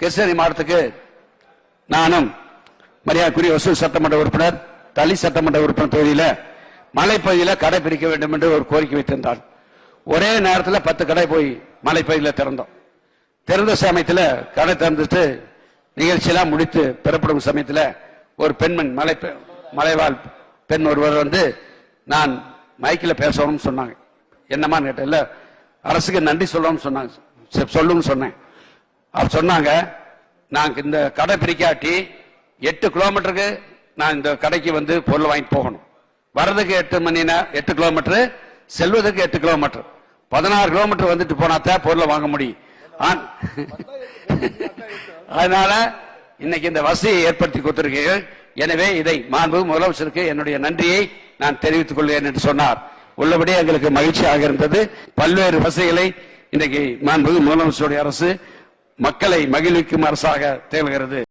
கிருஷ்ணகிரி மாவட்டத்துக்கு நானும் மரியாதைக்குரிய வசூல் சட்டமன்ற உறுப்பினர் தளி சட்டமன்ற உறுப்பினர் தொகுதியில மலைப்பகுதியில் கடை பிரிக்க வேண்டும் என்று ஒரு கோரிக்கை வைத்திருந்தார். ஒரே நேரத்தில் பத்து கடை போய் மலைப்பகுதியில் திறந்தோம். திறந்த சமயத்தில் கடை திறந்துட்டு நிகழ்ச்சியெல்லாம் முடித்து பெறப்படும் சமயத்தில் ஒரு பெண்மண் மலை மலைவாழ் பெண் ஒருவர் வந்து நான் மைக்கில் பேசணும்னு சொன்னாங்க. என்னமான்னு கேட்டேன் இல்லை அரசுக்கு நன்றி சொல்லணும்னு சொன்னாங்க. சொல்லுன்னு சொன்னேன். அவர் சொன்னாங்க நாங்கள் இந்த கடை பிரிக்காட்டி எட்டு கிலோமீட்டருக்கு நான் இந்த கடைக்கு வந்து பொருள் வாங்கிட்டு போகணும். வர்றதுக்கு எட்டு மணி நேரம் எட்டு கிலோமீட்டரு செல்வதற்கு எட்டு கிலோமீட்டர். பதினாறு கிலோமீட்டர் வந்துட்டு போனாத்தான் பொருளை வாங்க முடியும். அதனால இன்னைக்கு இந்த வசதியை ஏற்படுத்தி கொடுத்திருக்கீர்கள். எனவே இதை மாண்பு முதலமைச்சருக்கு என்னுடைய நன்றியை நான் தெரிவித்துக் கொள்கிறேன் என்று சொன்னார். உள்ளபடி எங்களுக்கு மகிழ்ச்சியாக இருந்தது. பல்வேறு வசதிகளை இன்றைக்கு மாண்பு முதலமைச்சருடைய அரசு மக்களை மகிழ்விக்கும் அரசாக திகழ்கிறது